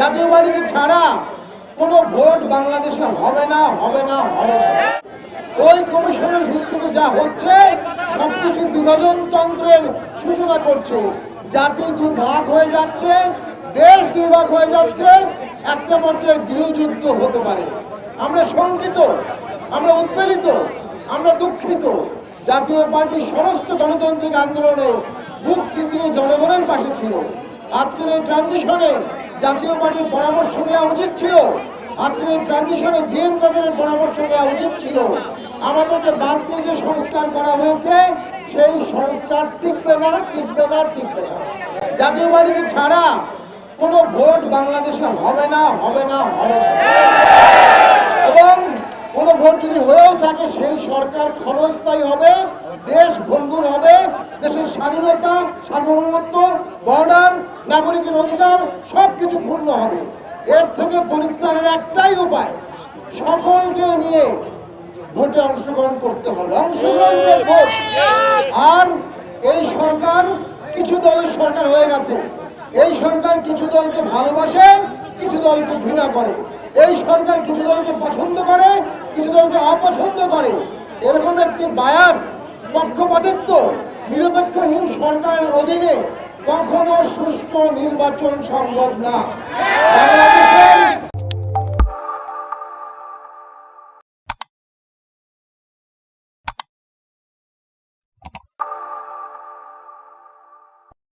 জাতীয় পার্টি ছাড়া কোনো ভোট বাংলাদেশে হবে না হবে না হবে না। ওই কমিশনের ভিত্তিতে যা হচ্ছে, সবকিছু বিভাজন তন্ত্রের সূচনা করছে। জাতি দুই ভাগ হয়ে যাচ্ছে, দেশ দুই ভাগ হয়ে যাচ্ছে, একটা পর্যায়ে গৃহযুদ্ধ হতে পারে। আমরা শঙ্কিত, আমরা উৎপীড়িত, আমরা দুঃখিত। জাতীয় পার্টির সমস্ত গণতান্ত্রিক আন্দোলনে বুক চিতিয়ে জনগণের পাশে ছিল। আজকের এই ট্রানজিশনে জাতীয় পার্টির পরামর্শ নেওয়া উচিত ছিল। আজকের এই ট্রানজিশনে জিএম কাদেরের পরামর্শ নেওয়া উচিত ছিল। আমাদেরকে বাদ দিয়ে যে সংস্কার করা হয়েছে, সেই সংস্কার টিকবে না টিকবে না টিকবে না। জাতীয় পার্টিকে ছাড়া কোনো ভোট বাংলাদেশে হবে না হবে না হবে না। এবং কোনো ভোট যদি হয়েও থাকে, সেই সরকার ক্ষণস্থায়ী হবে দেশ ভঙ্গুর হবে দেশের স্বাধীনতা, সার্বভৌমত্ব, বর্ডার, নাগরিকের অধিকার সব কিছু পূর্ণ হবে। এর থেকে পরিত্রাণের একটাই উপায়, সকলকে নিয়ে ভোটে অংশগ্রহণ করতে হবে। অংশগ্রহণ ভোট। আর এই সরকার কিছু দলের সরকার হয়ে গেছে। এই সরকার কিছু দলকে ভালোবাসে, কিছু দলকে ঘৃণা করে। এই সরকার কিছু দলকে পছন্দ করে, কিছু দলকে অপছন্দ করে। এরকম একটি বায়াস পক্ষপাতিত্ব নিরপেক্ষহীন সরকারের অধীনে কখনো সুষ্ঠু নির্বাচন সম্ভব না।